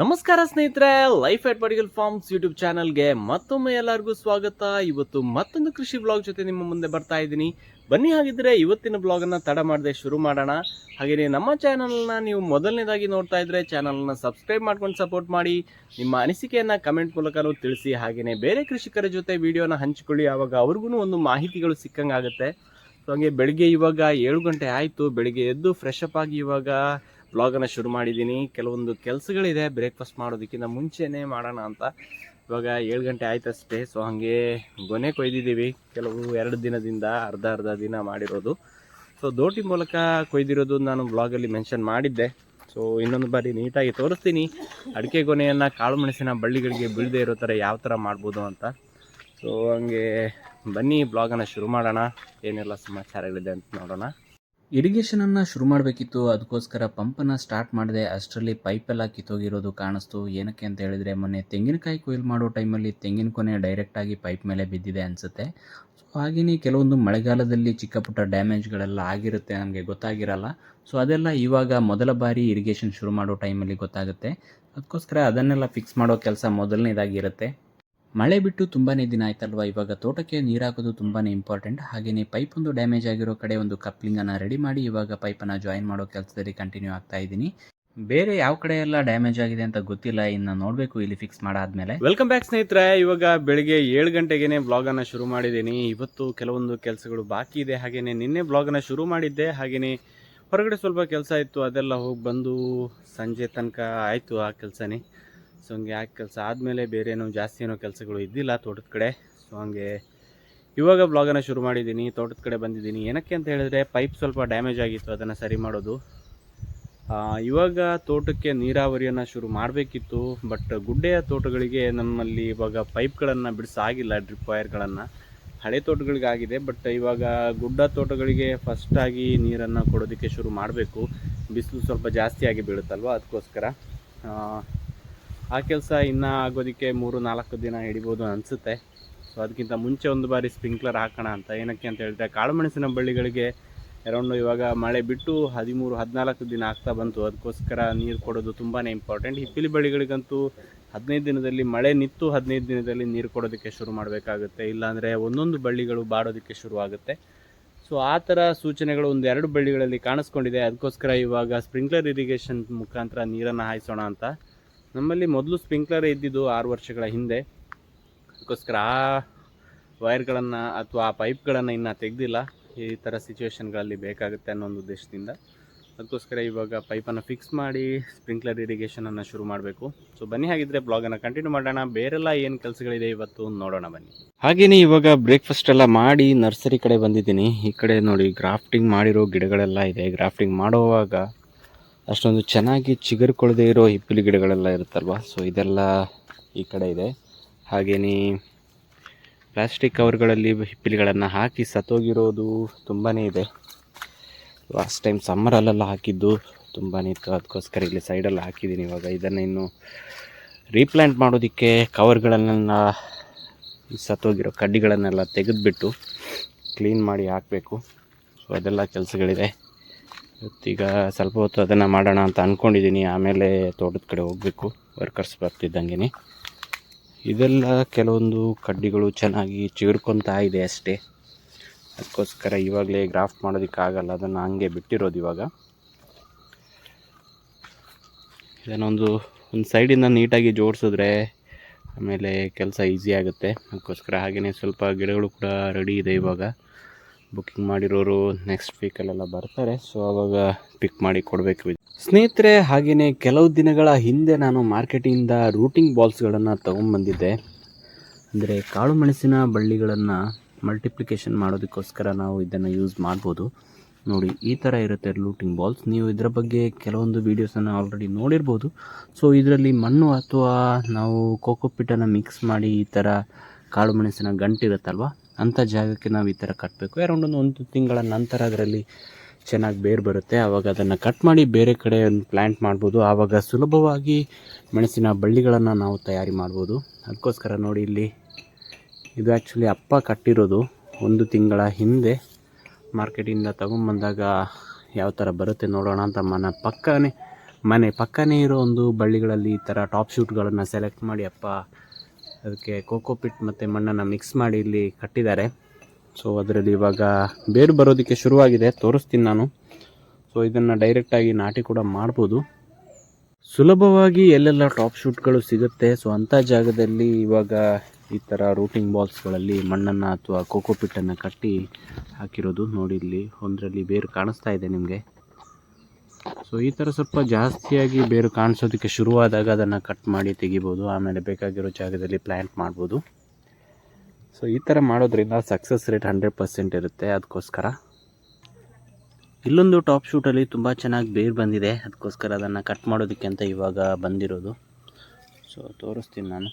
ನಮಸ್ಕಾರ ಸ್ನೇಹಿತರೆ life at Padigal farms YouTube ಚಾನಲ್ಗೆ ಮತ್ತೊಮ್ಮೆ ಎಲ್ಲರಿಗೂ ಸ್ವಾಗತ. ಇವತ್ತು ಮತ್ತೊಂದು ಕೃಷಿ ಬ್ಲಾಗ್ ಜೊತೆ ನಿಮ್ಮ ಮುಂದೆ ಬರ್ತಾ ಇದ್ದೀನಿ. ಬನ್ನಿ ಹಾಗಿದ್ರೆ ಇವತ್ತಿನ ಬ್ಲಾಗನ್ನು ತಡ ಮಾಡದೆ ಶುರು ಮಾಡೋಣ. ಹಾಗೆಯೇ ನಮ್ಮ ಚಾನಲ್ನ ನೀವು ಮೊದಲನೇದಾಗಿ ನೋಡ್ತಾ ಇದ್ರೆ ಚಾನಲ್ನ ಸಬ್ಸ್ಕ್ರೈಬ್ ಮಾಡ್ಕೊಂಡು ಸಪೋರ್ಟ್ ಮಾಡಿ. ನಿಮ್ಮ ಅನಿಸಿಕೆಯನ್ನು ಕಮೆಂಟ್ ಮೂಲಕನೂ ತಿಳಿಸಿ. ಹಾಗೆಯೇ ಬೇರೆ ಕೃಷಿಕರ ಜೊತೆ ವಿಡಿಯೋನ ಹಂಚಿಕೊಳ್ಳಿ. ಆವಾಗ ಅವ್ರಿಗೂ ಒಂದು ಮಾಹಿತಿಗಳು ಸಿಕ್ಕಂಗಾಗುತ್ತೆ. ಸೊ, ಹಾಗೆ ಬೆಳಿಗ್ಗೆ ಇವಾಗ ಏಳು ಗಂಟೆ ಆಯಿತು. ಬೆಳಿಗ್ಗೆ ಎದ್ದು ಫ್ರೆಶ್ ಅಪ್ ಆಗಿ ಇವಾಗ ಬ್ಲಾಗನ್ನು ಶುರು ಮಾಡಿದ್ದೀನಿ. ಕೆಲವೊಂದು ಕೆಲಸಗಳಿದೆ, ಬ್ರೇಕ್ಫಾಸ್ಟ್ ಮಾಡೋದಕ್ಕಿಂತ ಮುಂಚೆನೇ ಮಾಡೋಣ ಅಂತ. ಇವಾಗ ಏಳು ಗಂಟೆ ಆಯ್ತಷ್ಟೇ ಸೊ ಹಾಗೆ ಗೊನೆ ಕೊಯ್ದಿದ್ದೀವಿ. ಕೆಲವು ಎರಡು ದಿನದಿಂದ ಅರ್ಧ ಅರ್ಧ ದಿನ ಮಾಡಿರೋದು. ಸೊ ದೋಟಿ ಮೂಲಕ ಕೊಯ್ದಿರೋದು ನಾನು ಬ್ಲಾಗಲ್ಲಿ ಮೆನ್ಷನ್ ಮಾಡಿದ್ದೆ. ಸೊ ಇನ್ನೊಂದು ಬಾರಿ ನೀಟಾಗಿ ತೋರಿಸ್ತೀನಿ. ಅಡಿಕೆ ಗೊನೆಯನ್ನು ಕಾಳು ಮೆಣಸಿನ ಬಳ್ಳಿಗಳಿಗೆ ಬೀಳದೆ ಇರೋ ಥರ ಯಾವ ಥರ ಮಾಡ್ಬೋದು ಅಂತ. ಸೊ ಹಂಗೆ ಬನ್ನಿ, ಬ್ಲಾಗನ್ನು ಶುರು ಮಾಡೋಣ. ಏನೆಲ್ಲ ಸಮಾಚಾರಗಳಿದೆ ಅಂತ ನೋಡೋಣ. ಇರಿಗೇಷನನ್ನು ಶುರು ಮಾಡಬೇಕಿತ್ತು. ಅದಕ್ಕೋಸ್ಕರ ಪಂಪನ್ನು ಸ್ಟಾರ್ಟ್ ಮಾಡಿದೆ. ಅಷ್ಟರಲ್ಲಿ ಪೈಪೆಲ್ಲ ಕಿತ್ತೋಗಿರೋದು ಕಾಣಿಸ್ತು. ಏನಕ್ಕೆ ಅಂತ ಹೇಳಿದರೆ, ಮೊನ್ನೆ ತೆಂಗಿನಕಾಯಿ ಕೊಯ್ಲು ಮಾಡೋ ಟೈಮಲ್ಲಿ ತೆಂಗಿನ ಕೊನೆ ಡೈರೆಕ್ಟಾಗಿ ಪೈಪ್ ಮೇಲೆ ಬಿದ್ದಿದೆ ಅನಿಸುತ್ತೆ. ಸೊ ಹಾಗೆಯೇ ಕೆಲವೊಂದು ಮಳೆಗಾಲದಲ್ಲಿ ಚಿಕ್ಕ ಪುಟ್ಟ ಡ್ಯಾಮೇಜ್ಗಳೆಲ್ಲ ಆಗಿರುತ್ತೆ ನಮಗೆ ಗೊತ್ತಾಗಿರಲ್ಲ. ಸೊ ಅದೆಲ್ಲ ಇವಾಗ ಮೊದಲ ಬಾರಿ ಇರಿಗೇಷನ್ ಶುರು ಮಾಡೋ ಟೈಮಲ್ಲಿ ಗೊತ್ತಾಗುತ್ತೆ. ಅದಕ್ಕೋಸ್ಕರ ಅದನ್ನೆಲ್ಲ ಫಿಕ್ಸ್ ಮಾಡೋ ಕೆಲಸ ಮೊದಲನೇದಾಗಿರುತ್ತೆ ಮಳೆ ಬಿಟ್ಟು ತುಂಬಾ ದಿನ ಆಯ್ತಲ್ವ? ಇವಾಗ ತೋಟಕ್ಕೆ ನೀರು ಹಾಕೋದು ತುಂಬಾ ಇಂಪಾರ್ಟೆಂಟ್ ಹಾಗೆಯೇ ಪೈಪ್ ಒಂದು ಡ್ಯಾಮೇಜ್ ಆಗಿರೋ ಕಡೆ ಒಂದು ಕಪ್ಲಿಂಗನ್ನು ರೆಡಿ ಮಾಡಿ ಇವಾಗ ಪೈಪನ್ನು ಜಾಯಿನ್ ಮಾಡೋ ಕೆಲಸದಲ್ಲಿ ಕಂಟಿನ್ಯೂ ಆಗ್ತಾ ಇದ್ದೀನಿ. ಬೇರೆ ಯಾವ ಕಡೆ ಎಲ್ಲ ಡ್ಯಾಮೇಜ್ ಆಗಿದೆ ಅಂತ ಗೊತ್ತಿಲ್ಲ, ಇನ್ನು ನೋಡಬೇಕು ಇಲ್ಲಿ ಫಿಕ್ಸ್ ಮಾಡಾದ್ಮೇಲೆ. ವೆಲ್ಕಮ್ ಬ್ಯಾಕ್ ಸ್ನೇಹಿತರೆ, ಇವಾಗ ಬೆಳಿಗ್ಗೆ ಏಳು ಬ್ಲಾಗ್ ಬ್ಲಾಗನ್ನು ಶುರು ಮಾಡಿದ್ದೀನಿ. ಇವತ್ತು ಕೆಲವೊಂದು ಕೆಲಸಗಳು ಬಾಕಿ ಇದೆ. ಹಾಗೆಯೇ ನಿನ್ನೆ ಬ್ಲಾಗನ್ನು ಶುರು ಮಾಡಿದ್ದೆ. ಹಾಗೆಯೇ ಹೊರಗಡೆ ಸ್ವಲ್ಪ ಕೆಲಸ ಇತ್ತು, ಅದೆಲ್ಲ ಹೋಗಿ ಬಂದು ಸಂಜೆ ತನಕ ಆಯಿತು ಆ ಕೆಲಸನೇ. ಸೊ ಹಂಗೆ ಆ ಕೆಲಸ ಆದಮೇಲೆ ಬೇರೆ ಏನೋ ಜಾಸ್ತಿ ಏನೋ ಕೆಲಸಗಳು ಇದ್ದಿಲ್ಲ ತೋಟದ ಕಡೆ. ಸೊ ಹಂಗೆ ಇವಾಗ ಬ್ಲಾಗನ್ನು ಶುರು ಮಾಡಿದ್ದೀನಿ, ತೋಟದ ಕಡೆ ಬಂದಿದ್ದೀನಿ. ಏನಕ್ಕೆ ಅಂತ ಹೇಳಿದ್ರೆ ಪೈಪ್ ಸ್ವಲ್ಪ ಡ್ಯಾಮೇಜ್ ಆಗಿತ್ತು ಅದನ್ನು ಸರಿ ಮಾಡೋದು. ಇವಾಗ ತೋಟಕ್ಕೆ ನೀರಾವರಿಯನ್ನು ಶುರು ಮಾಡಬೇಕಿತ್ತು ಬಟ್ ಗುಡ್ಡೆಯ ತೋಟಗಳಿಗೆ ನಮ್ಮಲ್ಲಿ ಇವಾಗ ಪೈಪ್ಗಳನ್ನು ಬಿಡಿಸಾಗಿಲ್ಲ ಡ್ರಿಪ್ ವೈರ್ಗಳನ್ನು ಹಳೆ ತೋಟಗಳಿಗಾಗಿದೆ ಬಟ್ ಇವಾಗ ಗುಡ್ಡ ತೋಟಗಳಿಗೆ ಫಸ್ಟಾಗಿ ನೀರನ್ನು ಕೊಡೋದಕ್ಕೆ ಶುರು ಮಾಡಬೇಕು. ಬಿಸಿಲು ಸ್ವಲ್ಪ ಜಾಸ್ತಿಯಾಗಿ ಬೀಳುತ್ತಲ್ವ, ಅದಕ್ಕೋಸ್ಕರ. ಆ, ಕೆಲಸ ಇನ್ನೂ ಆಗೋದಕ್ಕೆ ಮೂರು ನಾಲ್ಕು ದಿನ ಹಿಡಿಬೋದು ಅನಿಸುತ್ತೆ. ಸೊ ಅದಕ್ಕಿಂತ ಮುಂಚೆ ಒಂದು ಬಾರಿ ಸ್ಪ್ರಿಂಕ್ಲರ್ ಹಾಕೋಣ ಅಂತ. ಏನಕ್ಕೆ ಅಂತ ಹೇಳಿದ್ರೆ ಕಾಳುಮೆಣಸಿನ ಬಳ್ಳಿಗಳಿಗೆ ಅರೌಂಡು ಇವಾಗ ಮಳೆ ಬಿಟ್ಟು ಹದಿಮೂರು ಹದಿನಾಲ್ಕು ದಿನ ಆಗ್ತಾ ಬಂತು. ಅದಕ್ಕೋಸ್ಕರ ನೀರು ಕೊಡೋದು ತುಂಬಾ ಇಂಪಾರ್ಟೆಂಟ್ ಹಿಪ್ಪಿಲಿ ಬಳ್ಳಿಗಳಿಗಂತೂ ಹದಿನೈದು ದಿನದಲ್ಲಿ ಮಳೆ ನಿಂತು ಹದಿನೈದು ದಿನದಲ್ಲಿ ನೀರು ಕೊಡೋದಕ್ಕೆ ಶುರು ಮಾಡಬೇಕಾಗುತ್ತೆ. ಇಲ್ಲಾಂದರೆ ಒಂದೊಂದು ಬಳ್ಳಿಗಳು ಬಾಡೋದಕ್ಕೆ ಶುರುವಾಗುತ್ತೆ. ಸೊ ಆ ಥರ ಸೂಚನೆಗಳು ಒಂದು ಎರಡು ಬಳ್ಳಿಗಳಲ್ಲಿ ಕಾಣಿಸ್ಕೊಂಡಿದೆ. ಅದಕ್ಕೋಸ್ಕರ ಇವಾಗ ಸ್ಪ್ರಿಂಕ್ಲರ್ ಇರಿಗೇಷನ್ ಮುಖಾಂತರ ನೀರನ್ನು ಹಾಯಿಸೋಣ ಅಂತ. ನಮ್ಮಲ್ಲಿ ಮೊದಲು ಸ್ಪ್ರಿಂಕ್ಲರ್ ಇದ್ದಿದ್ದು ಆರು ವರ್ಷಗಳ ಹಿಂದೆ. ಅದಕ್ಕೋಸ್ಕರ ಆ ವೈರ್ಗಳನ್ನು ಅಥವಾ ಆ ಪೈಪ್ಗಳನ್ನು ಇನ್ನೂ ತೆಗೆದಿಲ್ಲ. ಈ ಥರ ಸಿಚುವೇಷನ್ಗಳಲ್ಲಿ ಬೇಕಾಗುತ್ತೆ ಅನ್ನೋ ಒಂದು ಉದ್ದೇಶದಿಂದ. ಅದಕ್ಕೋಸ್ಕರ ಇವಾಗ ಪೈಪನ್ನು ಫಿಕ್ಸ್ ಮಾಡಿ ಸ್ಪ್ರಿಂಕ್ಲರ್ ಇರಿಗೇಷನನ್ನು ಶುರು ಮಾಡಬೇಕು. ಸೊ ಬನ್ನಿ, ಹಾಗಿದ್ರೆ ಬ್ಲಾಗನ್ನು ಕಂಟಿನ್ಯೂ ಮಾಡೋಣ. ಬೇರೆಲ್ಲ ಏನು ಕೆಲಸಗಳಿದೆ ಇವತ್ತು ನೋಡೋಣ ಬನ್ನಿ. ಹಾಗೆಯೇ ಇವಾಗ ಬ್ರೇಕ್ಫಾಸ್ಟ್ ಎಲ್ಲ ಮಾಡಿ ನರ್ಸರಿ ಕಡೆ ಬಂದಿದ್ದೀನಿ. ಈ ಕಡೆ ನೋಡಿ ಗ್ರಾಫ್ಟಿಂಗ್ ಮಾಡಿರೋ ಗಿಡಗಳೆಲ್ಲ ಇದೆ. ಗ್ರಾಫ್ಟಿಂಗ್ ಮಾಡುವಾಗ ಅಷ್ಟೊಂದು ಚೆನ್ನಾಗಿ ಚಿಗುರ್ಕೊಳ್ಳದೆ ಇರೋ ಹಿಪ್ಪಲಿ ಗಿಡಗಳೆಲ್ಲ ಇರುತ್ತಲ್ವ? ಸೊ ಇದೆಲ್ಲ ಈ ಕಡೆ ಇದೆ. ಹಾಗೆಯೇ ಪ್ಲಾಸ್ಟಿಕ್ ಕವರ್ಗಳಲ್ಲಿ ಹಿಪ್ಪಲಿಗಳನ್ನು ಹಾಕಿ ಸತ್ತೋಗಿರೋದು ತುಂಬಾ ಇದೆ. ಲಾಸ್ಟ್ ಟೈಮ್ ಸಮ್ಮರಲ್ಲೆಲ್ಲ ಹಾಕಿದ್ದು ತುಂಬಾ ಇತ್ತು. ಅದಕ್ಕೋಸ್ಕರ ಇಲ್ಲಿ ಸೈಡಲ್ಲಿ ಹಾಕಿದ್ದೀನಿ ಇವಾಗ. ಇದನ್ನು ಇನ್ನು ರೀಪ್ಲ್ಯಾಂಟ್ ಮಾಡೋದಕ್ಕೆ ಕವರ್ಗಳನ್ನೆಲ್ಲ ಸತ್ತೋಗಿರೋ ಕಡ್ಡಿಗಳನ್ನೆಲ್ಲ ತೆಗೆದುಬಿಟ್ಟು ಕ್ಲೀನ್ ಮಾಡಿ ಹಾಕಬೇಕು. ಸೊ ಅದೆಲ್ಲ ಕೆಲಸಗಳಿದೆ. ಇವತ್ತೀಗ ಸ್ವಲ್ಪ ಹೊತ್ತು ಅದನ್ನು ಮಾಡೋಣ ಅಂತ ಅಂದ್ಕೊಂಡಿದ್ದೀನಿ ಆಮೇಲೆ ತೋಟದ ಕಡೆ ಹೋಗಬೇಕು. ವರ್ಕರ್ಸ್ ಬರ್ತಿದ್ದಂಗೆ ಇದೆಲ್ಲ ಕೆಲವೊಂದು ಕಡ್ಡಿಗಳು ಚೆನ್ನಾಗಿ ಚಿಗುರ್ಕೊತಾ ಇದೆ ಅಷ್ಟೇ. ಅದಕ್ಕೋಸ್ಕರ ಇವಾಗಲೇ ಗ್ರಾಫ್ಟ್ ಮಾಡೋದಕ್ಕಾಗಲ್ಲ ಅದನ್ನು ಹಂಗೆ ಬಿಟ್ಟಿರೋದು ಇವಾಗ. ಇದನ್ನೊಂದು, ಒಂದು ಸೈಡಿಂದ ನೀಟಾಗಿ ಜೋಡಿಸಿದ್ರೆ ಆಮೇಲೆ ಕೆಲಸ ಈಸಿ ಆಗುತ್ತೆ. ಅದಕ್ಕೋಸ್ಕರ ಹಾಗೆಯೇ ಸ್ವಲ್ಪ ಗಿಡಗಳು ಕೂಡ ರೆಡಿ ಇದೆ ಇವಾಗ. ಬುಕ್ಕಿಂಗ್ ಮಾಡಿರೋರು ನೆಕ್ಸ್ಟ್ ವೀಕಲ್ಲೆಲ್ಲ ಬರ್ತಾರೆ. ಸೊ ಅವಾಗ ಪಿಕ್ ಮಾಡಿ ಕೊಡಬೇಕು ಸ್ನೇಹಿತರೆ ಹಾಗೆಯೇ ಕೆಲವು ದಿನಗಳ ಹಿಂದೆ ನಾನು ಮಾರ್ಕೆಟಿಂದ ರೂಟಿಂಗ್ ಬಾಲ್ಸ್ಗಳನ್ನು ತೊಗೊಂಬಂದಿದ್ದೆ ಅಂದರೆ ಕಾಳು ಮೆಣಸಿನ ಬಳ್ಳಿಗಳನ್ನು ಮಲ್ಟಿಪ್ಲಿಕೇಶನ್ ಮಾಡೋದಕ್ಕೋಸ್ಕರ ನಾವು ಇದನ್ನು ಯೂಸ್ ಮಾಡ್ಬೋದು. ನೋಡಿ, ಈ ಥರ ಇರುತ್ತೆ ಲೂಟಿಂಗ್ ಬಾಲ್ಸ್ ನೀವು ಇದರ ಬಗ್ಗೆ ಕೆಲವೊಂದು ವೀಡಿಯೋಸನ್ನು ಆಲ್ರೆಡಿ ನೋಡಿರ್ಬೋದು. ಸೊ ಇದರಲ್ಲಿ ಮಣ್ಣು ಅಥವಾ ನಾವು ಕೋಕೋಪಿಟನ್ನು ಮಿಕ್ಸ್ ಮಾಡಿ ಈ ಥರ ಕಾಳು ಮೆಣಸಿನ ಗಂಟಿರುತ್ತಲ್ವ ಅಂಥ ಜಾಗಕ್ಕೆ ನಾವು ಈ ಥರ ಕಟ್ಟಬೇಕು ಅರೌಂಡ್ ಒಂದು ಒಂದು ತಿಂಗಳ ನಂತರ ಅದರಲ್ಲಿ ಚೆನ್ನಾಗಿ ಬೇರು ಬರುತ್ತೆ. ಆವಾಗ ಅದನ್ನು ಕಟ್ ಮಾಡಿ ಬೇರೆ ಕಡೆ ಒಂದು ಪ್ಲ್ಯಾಂಟ್ ಮಾಡ್ಬೋದು. ಆವಾಗ ಸುಲಭವಾಗಿ ಮೆಣಸಿನ ಬಳ್ಳಿಗಳನ್ನು ನಾವು ತಯಾರಿ ಮಾಡ್ಬೋದು. ಅದಕ್ಕೋಸ್ಕರ ನೋಡಿ ಇಲ್ಲಿ, ಇದು ಆ್ಯಕ್ಚುಲಿ ಅಪ್ಪ ಕಟ್ಟಿರೋದು. ಒಂದು ತಿಂಗಳ ಹಿಂದೆ ಮಾರ್ಕೆಟಿಂದ ತಗೊಂಬಂದಾಗ ಯಾವ ಥರ ಬರುತ್ತೆ ನೋಡೋಣ ಅಂತ ಮನ, ಪಕ್ಕನೇ, ಮನೆ ಪಕ್ಕನೇ ಇರೋ ಒಂದು ಬಳ್ಳಿಗಳಲ್ಲಿ ಈ ಥರ ಟಾಪ್ ಶೂಟ್ಗಳನ್ನು ಸೆಲೆಕ್ಟ್ ಮಾಡಿ ಅಪ್ಪ ಅದಕ್ಕೆ ಕೋಕೋಪಿಟ್ ಮತ್ತು ಮಣ್ಣನ್ನು ಮಿಕ್ಸ್ ಮಾಡಿ ಇಲ್ಲಿ ಕಟ್ಟಿದ್ದಾರೆ. ಸೊ ಅದರಲ್ಲಿ ಇವಾಗ ಬೇರು ಬರೋದಕ್ಕೆ ಶುರುವಾಗಿದೆ. ತೋರಿಸ್ತೀನಿ ನಾನು. ಸೊ ಇದನ್ನು ಡೈರೆಕ್ಟಾಗಿ ನಾಟಿ ಕೂಡ ಮಾಡ್ಬೋದು. ಸುಲಭವಾಗಿ ಎಲ್ಲೆಲ್ಲ ಟಾಪ್ ಶೂಟ್ಗಳು ಸಿಗುತ್ತೆ. ಸೊ ಅಂಥ ಜಾಗದಲ್ಲಿ ಇವಾಗ ಈ ಥರ ರೂಟಿಂಗ್ ಬಾಲ್ಸ್ಗಳಲ್ಲಿ ಮಣ್ಣನ್ನು ಅಥವಾ ಕೋಕೋಪಿಟ್ಟನ್ನು ಕಟ್ಟಿ ಹಾಕಿರೋದು ನೋಡಿ ಇಲ್ಲಿ. ಒಂದರಲ್ಲಿ ಬೇರು ಕಾಣಿಸ್ತಾ ಇದೆ ನಿಮಗೆ. ಸೊ ಈ ಥರ ಸ್ವಲ್ಪ ಜಾಸ್ತಿಯಾಗಿ ಬೇರು ಕಾಣಿಸೋದಕ್ಕೆ ಶುರುವಾದಾಗ ಅದನ್ನು ಕಟ್ ಮಾಡಿ ತೆಗಿಬೋದು. ಆಮೇಲೆ ಬೇಕಾಗಿರೋ ಜಾಗದಲ್ಲಿ ಪ್ಲ್ಯಾಂಟ್ ಮಾಡ್ಬೋದು. ಸೊ ಈ ಥರ ಮಾಡೋದ್ರಿಂದ ಸಕ್ಸಸ್ ರೇಟ್ ಹಂಡ್ರೆಡ್ ಪರ್ಸೆಂಟ್ ಇರುತ್ತೆ. ಅದಕ್ಕೋಸ್ಕರ ಇಲ್ಲೊಂದು ಟಾಪ್ ಶೂಟಲ್ಲಿ ತುಂಬ ಚೆನ್ನಾಗಿ ಬೇರು ಬಂದಿದೆ. ಅದಕ್ಕೋಸ್ಕರ ಅದನ್ನು ಕಟ್ ಮಾಡೋದಕ್ಕೆ ಅಂತ ಇವಾಗ ಬಂದಿರೋದು. ಸೊ ತೋರಿಸ್ತೀನಿ ನಾನು.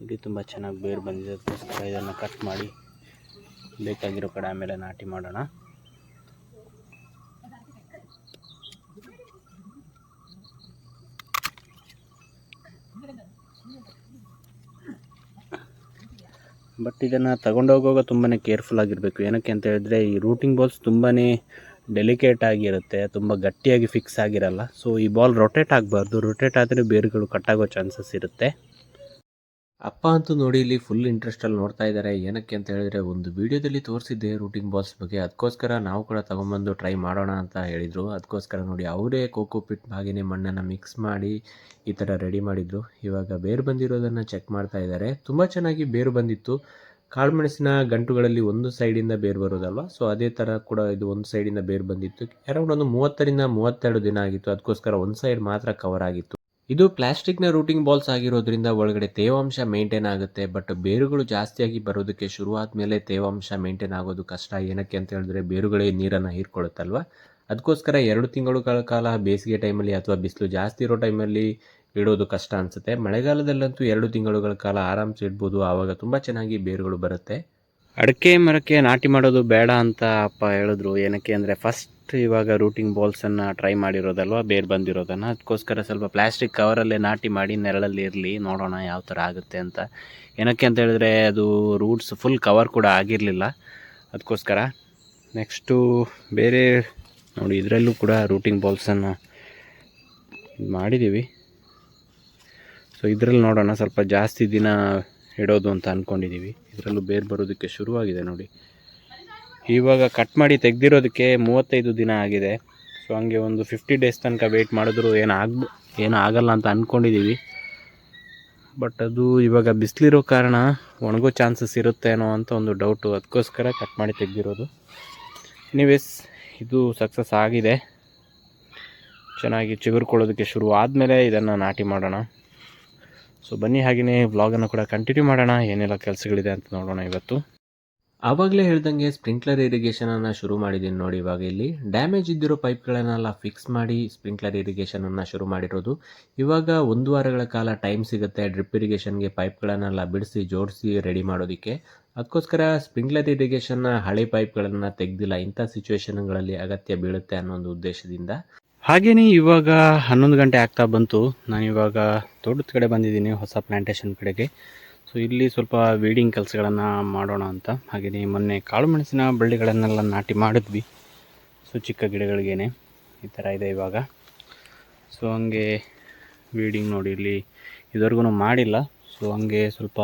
ಇಲ್ಲಿ ತುಂಬ ಚೆನ್ನಾಗಿ ಬೇರು ಬಂದಿದೆ. ಅದಕ್ಕೋಸ್ಕರ ಇದನ್ನು ಕಟ್ ಮಾಡಿ ಬೇಕಾಗಿರೋ ಕಡೆ ಆಮೇಲೆ ನಾಟಿ ಮಾಡೋಣ. ಬಟ್ ಇದನ್ನು ತಗೊಂಡೋಗುವಾಗ ತುಂಬಾ ಕೇರ್ಫುಲ್ ಆಗಿರಬೇಕು. ಏನಕ್ಕೆ ಅಂತ ಹೇಳಿದ್ರೆ ಈ ರೂಟಿಂಗ್ ಬಾಲ್ಸ್ ತುಂಬಾ ಡೆಲಿಕೇಟ್ ಆಗಿರುತ್ತೆ, ತುಂಬ ಗಟ್ಟಿಯಾಗಿ ಫಿಕ್ಸ್ ಆಗಿರಲ್ಲ. ಸೊ ಈ ಬಾಲ್ ರೊಟೇಟ್ ಆಗಬಾರ್ದು. ರೊಟೇಟ್ ಆದರೆ ಬೇರುಗಳು ಕಟ್ಟಾಗೋ ಚಾನ್ಸಸ್ ಇರುತ್ತೆ. ಅಪ್ಪ ಅಂತೂ ನೋಡಿ ಇಲ್ಲಿ ಫುಲ್ ಇಂಟ್ರೆಸ್ಟಲ್ಲಿ ನೋಡ್ತಾ ಇದ್ದಾರೆ ಏನಕ್ಕೆ ಅಂತ ಹೇಳಿದ್ರೆ ಒಂದು ವಿಡಿಯೋದಲ್ಲಿ ತೋರಿಸಿದ್ದೆ ರೂಟಿಂಗ್ ಬಾಲ್ಸ್ ಬಗ್ಗೆ. ಅದಕ್ಕೋಸ್ಕರ ನಾವು ಕೂಡ ತೊಗೊಂಬಂದು ಟ್ರೈ ಮಾಡೋಣ ಅಂತ ಹೇಳಿದರು. ಅದಕ್ಕೋಸ್ಕರ ನೋಡಿ ಅವರೇ ಕೋಕೋ ಪಿಟ್ ಹಾಗೆಯೇ ಮಣ್ಣನ್ನು ಮಿಕ್ಸ್ ಮಾಡಿ ಈ ಥರ ರೆಡಿ ಮಾಡಿದರು. ಇವಾಗ ಬೇರು ಬಂದಿರೋದನ್ನು ಚೆಕ್ ಮಾಡ್ತಾ ಇದ್ದಾರೆ ತುಂಬ ಚೆನ್ನಾಗಿ ಬೇರು ಬಂದಿತ್ತು. ಕಾಳುಮೆಣಸಿನ ಗಂಟುಗಳಲ್ಲಿ ಒಂದು ಸೈಡಿಂದ ಬೇರು ಬರೋದಲ್ವ? ಸೊ ಅದೇ ಥರ ಕೂಡ ಇದು ಒಂದು ಸೈಡಿಂದ ಬೇರು ಬಂದಿತ್ತು. ಅರೌಂಡ್ ಒಂದು ಮೂವತ್ತರಿಂದ ಮೂವತ್ತೆರಡು ದಿನ ಆಗಿತ್ತು. ಅದಕ್ಕೋಸ್ಕರ ಒಂದು ಸೈಡ್ ಮಾತ್ರ ಕವರ್ ಆಗಿತ್ತು. ಇದು ಪ್ಲಾಸ್ಟಿಕ್ನ ರೂಟಿಂಗ್ ಬಾಲ್ಸ್ ಆಗಿರೋದ್ರಿಂದ ಒಳಗಡೆ ತೇವಾಂಶ ಮೇಂಟೈನ್ ಆಗುತ್ತೆ, ಬಟ್ ಬೇರುಗಳು ಜಾಸ್ತಿಯಾಗಿ ಬರೋದಕ್ಕೆ ಶುರುವಾದ ಮೇಲೆ ತೇವಾಂಶ ಮೇಂಟೈನ್ ಆಗೋದು ಕಷ್ಟ. ಏನಕ್ಕೆ ಅಂತ ಹೇಳಿದ್ರೆ ಬೇರುಗಳೇ ನೀರನ್ನು ಹೀರ್ಕೊಳ್ಳುತ್ತಲ್ವ? ಅದಕ್ಕೋಸ್ಕರ ಎರಡು ತಿಂಗಳುಗಳ ಕಾಲ ಬೇಸಿಗೆ ಟೈಮಲ್ಲಿ ಅಥವಾ ಬಿಸಿಲು ಜಾಸ್ತಿ ಇರೋ ಟೈಮಲ್ಲಿ ಇಡೋದು ಕಷ್ಟ ಅನಿಸುತ್ತೆ. ಮಳೆಗಾಲದಲ್ಲಂತೂ ಎರಡು ತಿಂಗಳುಗಳ ಕಾಲ ಆರಾಮ್ಸೆ ಇಡ್ಬೋದು. ಆವಾಗ ತುಂಬ ಚೆನ್ನಾಗಿ ಬೇರುಗಳು ಬರುತ್ತೆ. ಅಡಿಕೆ ಮರಕ್ಕೆ ನಾಟಿ ಮಾಡೋದು ಬೇಡ ಅಂತ ಅಪ್ಪ ಹೇಳಿದ್ರು. ಏನಕ್ಕೆ ಅಂದರೆ ಫಸ್ಟ್ ಇವಾಗ ರೂಟಿಂಗ್ ಬಾಲ್ಸನ್ನು ಟ್ರೈ ಮಾಡಿರೋದಲ್ವ, ಬೇರೆ ಬಂದಿರೋದನ್ನು? ಅದಕ್ಕೋಸ್ಕರ ಸ್ವಲ್ಪ ಪ್ಲಾಸ್ಟಿಕ್ ಕವರಲ್ಲೇ ನಾಟಿ ಮಾಡಿ ನೆರಳಲ್ಲಿ ಇರಲಿ, ನೋಡೋಣ ಯಾವ ಥರ ಆಗುತ್ತೆ ಅಂತ. ಏನಕ್ಕೆ ಅಂತ ಹೇಳಿದ್ರೆ ಅದು ರೂಟ್ಸ್ ಫುಲ್ ಕವರ್ ಕೂಡ ಆಗಿರಲಿಲ್ಲ. ಅದಕ್ಕೋಸ್ಕರ ನೆಕ್ಸ್ಟು ಬೇರೆ ನೋಡಿ, ಇದರಲ್ಲೂ ಕೂಡ ರೂಟಿಂಗ್ ಬಾಲ್ಸನ್ನು ಮಾಡಿದ್ದೀವಿ ಸೊ, ಇದರಲ್ಲಿ ನೋಡೋಣ ಸ್ವಲ್ಪ ಜಾಸ್ತಿ ದಿನ ಇಡೋದು ಅಂತ ಅಂದ್ಕೊಂಡಿದ್ದೀವಿ ಇದರಲ್ಲೂ ಬೇರೆ ಬರೋದಕ್ಕೆ ಶುರುವಾಗಿದೆ ನೋಡಿ. ಇವಾಗ ಕಟ್ ಮಾಡಿ ತೆಗೆದಿರೋದಕ್ಕೆ ಮೂವತ್ತೈದು ದಿನ ಆಗಿದೆ. ಸೊ ಹಂಗೆ ಒಂದು ಫಿಫ್ಟಿ ಡೇಸ್ ತನಕ ವೇಟ್ ಮಾಡಿದ್ರು ಏನು ಆಗ್ಬ, ಏನು ಆಗಲ್ಲ ಅಂತ ಅಂದ್ಕೊಂಡಿದ್ದೀವಿ ಬಟ್ ಅದು ಇವಾಗ ಬಿಸಿಲಿರೋ ಕಾರಣ ಒಣಗೋ ಚಾನ್ಸಸ್ ಇರುತ್ತೇನೋ ಅಂತ ಒಂದು ಡೌಟು ಅದಕ್ಕೋಸ್ಕರ ಕಟ್ ಮಾಡಿ ತೆಗೆದಿರೋದು. ಎನಿವೇಸ್ ಇದು ಸಕ್ಸಸ್ ಆಗಿದೆ. ಚೆನ್ನಾಗಿ ಚಿಗುರ್ಕೊಳ್ಳೋದಕ್ಕೆ ಶುರು ಆದಮೇಲೆ ಇದನ್ನು ನಾಟಿ ಮಾಡೋಣ. ಸೊ ಬನ್ನಿ ಹಾಗೆಯೇ ವ್ಲಾಗನ್ನು ಕೂಡ ಕಂಟಿನ್ಯೂ ಮಾಡೋಣ. ಏನೆಲ್ಲ ಕೆಲಸಗಳಿದೆ ಅಂತ ನೋಡೋಣ ಇವತ್ತು. ಆವಾಗಲೇ ಹೇಳ್ದಂಗೆ ಸ್ಪ್ರಿಂಕ್ಲರ್ ಇರಿಗೇಷನನ್ನು ಶುರು ಮಾಡಿದ್ದೀನಿ ನೋಡಿ ಇವಾಗ ಇಲ್ಲಿ. ಡ್ಯಾಮೇಜ್ ಇದ್ದಿರೋ ಪೈಪ್ಗಳನ್ನೆಲ್ಲ ಫಿಕ್ಸ್ ಮಾಡಿ ಸ್ಪ್ರಿಂಕ್ಲರ್ ಇರಿಗೇಷನನ್ನು ಶುರು ಮಾಡಿರೋದು. ಇವಾಗ ಒಂದು ವಾರಗಳ ಕಾಲ ಟೈಮ್ ಸಿಗುತ್ತೆ ಡ್ರಿಪ್ ಇರಿಗೇಷನ್ಗೆ ಪೈಪ್ಗಳನ್ನೆಲ್ಲ ಬಿಡಿಸಿ, ಜೋಡಿಸಿ ರೆಡಿ ಮಾಡೋದಕ್ಕೆ. ಅದಕ್ಕೋಸ್ಕರ ಸ್ಪ್ರಿಂಕ್ಲರ್ ಇರಿಗೇಷನ್ನ ಹಳೆ ಪೈಪ್ಗಳನ್ನು ತೆಗೆದಿಲ್ಲ, ಇಂಥ ಸಿಚುವೇಶನ್ಗಳಲ್ಲಿ ಅಗತ್ಯ ಬೀಳುತ್ತೆ ಅನ್ನೋ ಒಂದು ಉದ್ದೇಶದಿಂದ. ಹಾಗೆಯೇ ಇವಾಗ ಹನ್ನೊಂದು ಗಂಟೆ ಆಗ್ತಾ ಬಂತು. ನಾನು ಇವಾಗ ತೋಟದ ಕಡೆ ಬಂದಿದ್ದೀನಿ, ಹೊಸ ಪ್ಲ್ಯಾಂಟೇಷನ್ ಕಡೆಗೆ. ಸೊ ಇಲ್ಲಿ ಸ್ವಲ್ಪ ವೀಡಿಂಗ್ ಕೆಲಸಗಳನ್ನು ಮಾಡೋಣ ಅಂತ. ಹಾಗೆಯೇ ಮೊನ್ನೆ ಕಾಳು ಮೆಣಸಿನ ಬಳ್ಳಿಗಳನ್ನೆಲ್ಲ ನಾಟಿ ಮಾಡಿದ್ವಿ. ಸೊ ಚಿಕ್ಕ ಗಿಡಗಳಿಗೇನೆ ಈ ಥರ ಇದೆ ಇವಾಗ. ಸೊ ಹಂಗೆ ವೀಡಿಂಗ್ ನೋಡಿ ಇಲ್ಲಿ ಇದುವರೆಗೂ ಮಾಡಿಲ್ಲ. ಸೊ ಹಂಗೆ ಸ್ವಲ್ಪ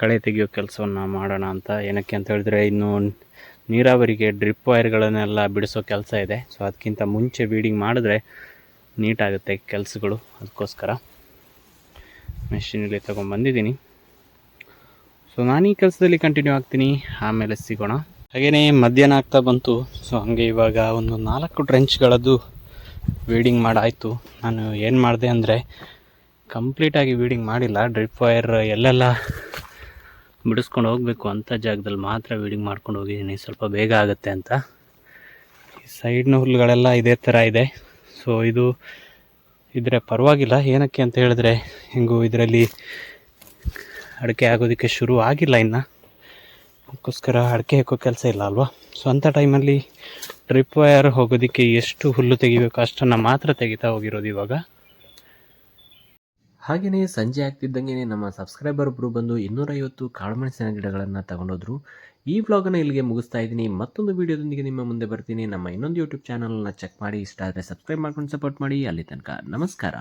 ಕಳೆ ತೆಗೆಯೋ ಕೆಲಸವನ್ನು ಮಾಡೋಣ ಅಂತ. ಏನಕ್ಕೆ ಅಂತ ಹೇಳಿದ್ರೆ ಇನ್ನು ನೀರಾವರಿಗೆ ಡ್ರಿಪ್ ವೈರ್ಗಳನ್ನೆಲ್ಲ ಬಿಡಿಸೋ ಕೆಲಸ ಇದೆ. ಸೊ ಅದಕ್ಕಿಂತ ಮುಂಚೆ ವೀಡಿಂಗ್ ಮಾಡಿದ್ರೆ ನೀಟಾಗುತ್ತೆ ಕೆಲಸಗಳು. ಅದಕ್ಕೋಸ್ಕರ. ಮೆಷಿನಲ್ಲಿ ತೊಗೊಂಬಂದಿದ್ದೀನಿ ಸೊ ನಾನು ಈ ಕೆಲಸದಲ್ಲಿ ಕಂಟಿನ್ಯೂ ಆಗ್ತೀನಿ. ಆಮೇಲೆ ಸಿಗೋಣ. ಹಾಗೆಯೇ ಮಧ್ಯಾಹ್ನ ಆಗ್ತಾ ಬಂತು. ಸೊ ಹಾಗೆ ಇವಾಗ ಒಂದು ನಾಲ್ಕು ಟ್ರೆಂಚ್ಗಳದ್ದು ವೀಡಿಂಗ್ ಮಾಡಾಯಿತು. ನಾನು ಏನು ಮಾಡಿದೆ ಅಂದರೆ ಕಂಪ್ಲೀಟಾಗಿ ವೀಡಿಂಗ್ ಮಾಡಿಲ್ಲ. ಡ್ರಿಪ್ ವೈರ್ ಎಲ್ಲೆಲ್ಲ ಬಿಡಿಸ್ಕೊಂಡು ಹೋಗಬೇಕು ಅಂತ ಜಾಗದಲ್ಲಿ ಮಾತ್ರ ವೀಡಿಂಗ್ ಮಾಡ್ಕೊಂಡು ಹೋಗಿದ್ದೀನಿ. ಸ್ವಲ್ಪ ಬೇಗ ಆಗುತ್ತೆ ಅಂತ. ಸೈಡ್ನ ಹುಲ್ಲುಗಳೆಲ್ಲ ಇದೇ ಥರ ಇದೆ. ಸೊ ಇದು ಇದ್ರೆ ಪರವಾಗಿಲ್ಲ. ಏನಕ್ಕೆ ಅಂತ ಹೇಳಿದ್ರೆ, ಹೆಂಗೂ ಇದರಲ್ಲಿ ಅಡಿಕೆ ಆಗೋದಕ್ಕೆ ಶುರು ಆಗಿಲ್ಲ ಇನ್ನು. ಅದಕ್ಕೋಸ್ಕರ ಅಡಿಕೆ ಹಾಕೋ ಕೆಲಸ ಇಲ್ಲ ಅಲ್ವಾ? ಸೊ ಅಂಥ ಟೈಮಲ್ಲಿ ಟ್ರಿಪ್ ವಯರ್ ಹೋಗೋದಕ್ಕೆ ಎಷ್ಟು ಹುಲ್ಲು ತೆಗಿಬೇಕು ಅಷ್ಟನ್ನು ಮಾತ್ರ ತೆಗಿತಾ ಹೋಗಿರೋದು ಇವಾಗ. ಹಾಗೆಯೇ ಸಂಜೆ ಆಗ್ತಿದ್ದಂಗೆ ನಮ್ಮ ಸಬ್ಸ್ಕ್ರೈಬರ್ ಒಬ್ಬರು ಬಂದು ಇನ್ನೂರೈವತ್ತು ಕಾಳುಮೆಣಸಿನ ಗಿಡಗಳನ್ನು ತಗೊಂಡೋದ್ರು. ಈ ವ್ಲಾಗನ್ನು ಇಲ್ಲಿಗೆ ಮುಗಿಸ್ತಾ ಇದ್ದೀನಿ. ಮತ್ತೊಂದು ವಿಡಿಯೋದೊಂದಿಗೆ ನಿಮ್ಮ ಮುಂದೆ ಬರ್ತೀನಿ. ನಮ್ಮ ಇನ್ನೊಂದು ಯೂಟ್ಯೂಬ್ ಚಾನಲ್ನ ಚೆಕ್ ಮಾಡಿ, ಇಷ್ಟ ಆದರೆ ಸಬ್ಸ್ಕ್ರೈಬ್ ಮಾಡ್ಕೊಂಡು ಸಪೋರ್ಟ್ ಮಾಡಿ. ಅಲ್ಲಿ ತನಕ ನಮಸ್ಕಾರ.